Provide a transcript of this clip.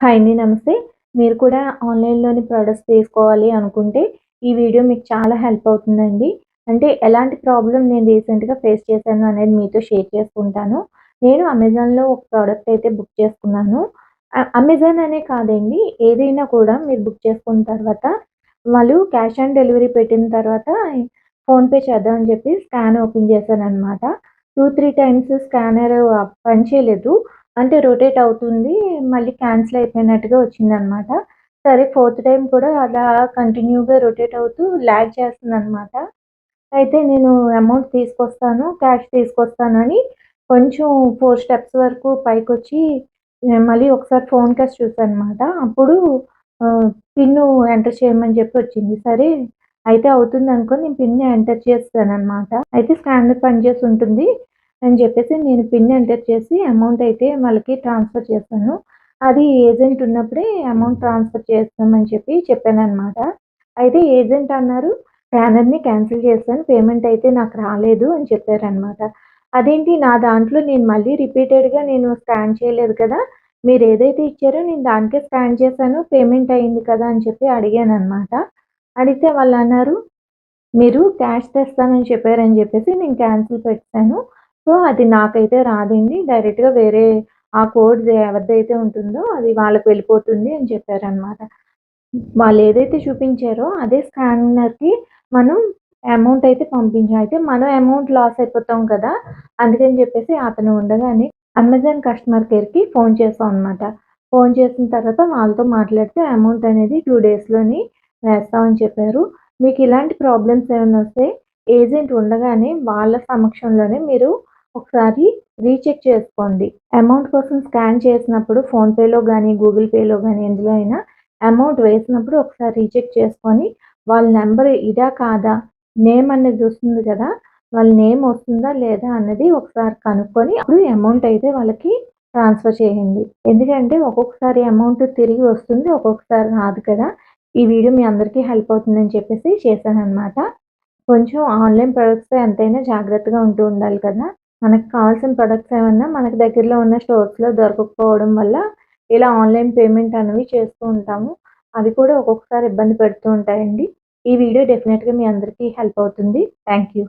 Hi అండి. నమస్తే. మీరు కూడా ఆన్లైన్లోని ప్రోడక్ట్స్ తీసుకోవాలి అనుకుంటే ఈ వీడియో మీకు చాలా హెల్ప్ అవుతుందండి. అంటే ఎలాంటి ప్రాబ్లం నేను రీసెంట్గా ఫేస్ చేశాను అనేది మీతో షేర్ చేసుకుంటాను. నేను అమెజాన్లో ఒక ప్రోడక్ట్ అయితే బుక్ చేసుకున్నాను. అమెజాన్ అనే కాదండి. ఏదైనా కూడా మీరు బుక్ చేసుకున్న తర్వాత వాళ్ళు క్యాష్ ఆన్ డెలివరీ పెట్టిన తర్వాత ఫోన్పే చేద్దామని చెప్పి స్కాన్ ఓపెన్ చేశాను అనమాట టూ త్రీ టైమ్స్ స్కానర్ పనిచేయలేదు. అంటే రొటేట్ అవుతుంది. మళ్ళీ క్యాన్సిల్ అయిపోయినట్టుగా వచ్చిందనమాట. సరే ఫోర్త్ టైం కూడా అలా కంటిన్యూగా రొటేట్ అవుతూ ల్యాగ్ చేస్తుందనమాట. అయితే నేను అమౌంట్ తీసుకొస్తాను క్యాష్ తీసుకొస్తాను అని కొంచెం ఫోర్ స్టెప్స్ వరకు పైకి వచ్చి మళ్ళీ ఒకసారి ఫోన్ క్యాష్ చూసానమాట అప్పుడు పిన్ను ఎంటర్ చేయమని చెప్పి వచ్చింది. సరే అయితే అవుతుంది అనుకో నేను పిన్ ఎంటర్ చేస్తాను అనమాట అయితే స్కానర్ పనిచేసి ఉంటుంది. అని చెప్పేసి నేను పిన్ ఎంటర్ చేసి అమౌంట్ అయితే వాళ్ళకి ట్రాన్స్ఫర్ చేస్తాను. అది ఏజెంట్ ఉన్నప్పుడే అమౌంట్ ట్రాన్స్ఫర్ చేస్తామని చెప్పి చెప్పాను అనమాట అయితే ఏజెంట్ అన్నారు స్కానర్ని క్యాన్సిల్ చేస్తాను పేమెంట్ అయితే నాకు రాలేదు అని చెప్పారనమాట అదేంటి నా దాంట్లో నేను మళ్ళీ రిపీటెడ్గా నేను స్కాన్ చేయలేదు కదా మీరు ఏదైతే ఇచ్చారో నేను దానికే స్కాన్ చేశాను పేమెంట్ అయింది కదా అని చెప్పి అడిగాను అనమాట అడిగితే వాళ్ళు అన్నారు మీరు క్యాష్ తెస్తానని చెప్పారని చెప్పేసి నేను క్యాన్సిల్ పెట్టాను. సో అది నాకైతే రాదండి. డైరెక్ట్గా వేరే ఆ కోడ్ ఎవరిదైతే ఉంటుందో అది వాళ్ళకి వెళ్ళిపోతుంది అని చెప్పారనమాట. వాళ్ళు ఏదైతే చూపించారో అదే స్కానర్కి మనం అమౌంట్ అయితే పంపించాం. అయితే మనం అమౌంట్ లాస్ అయిపోతాం కదా అందుకని చెప్పేసి అతను ఉండగానే అమెజాన్ కస్టమర్ కేర్కి ఫోన్ చేసాం అనమాట ఫోన్ చేసిన తర్వాత వాళ్ళతో మాట్లాడితే అమౌంట్ అనేది టూ డేస్లోని వేస్తామని చెప్పారు. మీకు ఇలాంటి ప్రాబ్లమ్స్ ఏమైనా వస్తే ఏజెంట్ ఉండగానే వాళ్ళ సమక్షంలోనే మీరు ఒకసారి రీచెక్ చేసుకోండి. అమౌంట్ కోసం స్కాన్ చేసినప్పుడు ఫోన్పేలో కానీ గూగుల్ పేలో కానీ ఎందులో అయినా అమౌంట్ వేసినప్పుడు ఒకసారి రీచెక్ చేసుకొని వాళ్ళ నెంబర్ ఇదా కాదా నేమ్ అనేది వస్తుంది కదా వాళ్ళ నేమ్ వస్తుందా లేదా అన్నది ఒకసారి కనుక్కొని అప్పుడు అమౌంట్ అయితే వాళ్ళకి ట్రాన్స్ఫర్ చేయండి. ఎందుకంటే ఒక్కొక్కసారి అమౌంట్ తిరిగి వస్తుంది ఒక్కొక్కసారి రాదు కదా. ఈ వీడియో మీ అందరికీ హెల్ప్ అవుతుందని చెప్పేసి చేశాను అనమాట కొంచెం ఆన్లైన్ ప్రొడక్ట్స్ ఎంతైనా జాగ్రత్తగా ఉంటూ ఉండాలి కదా. మనకు కావాల్సిన ప్రొడక్ట్స్ ఏమన్నా మనకి దగ్గరలో ఉన్న స్టోర్స్లో దొరకకపోవడం వల్ల ఇలా ఆన్లైన్ పేమెంట్ అనేవి చేస్తూ ఉంటాము. అవి కూడా ఒక్కొక్కసారి ఇబ్బంది పెడుతూ ఉంటాయండి. ఈ వీడియో డెఫినెట్గా మీ అందరికీ హెల్ప్ అవుతుంది. Thank you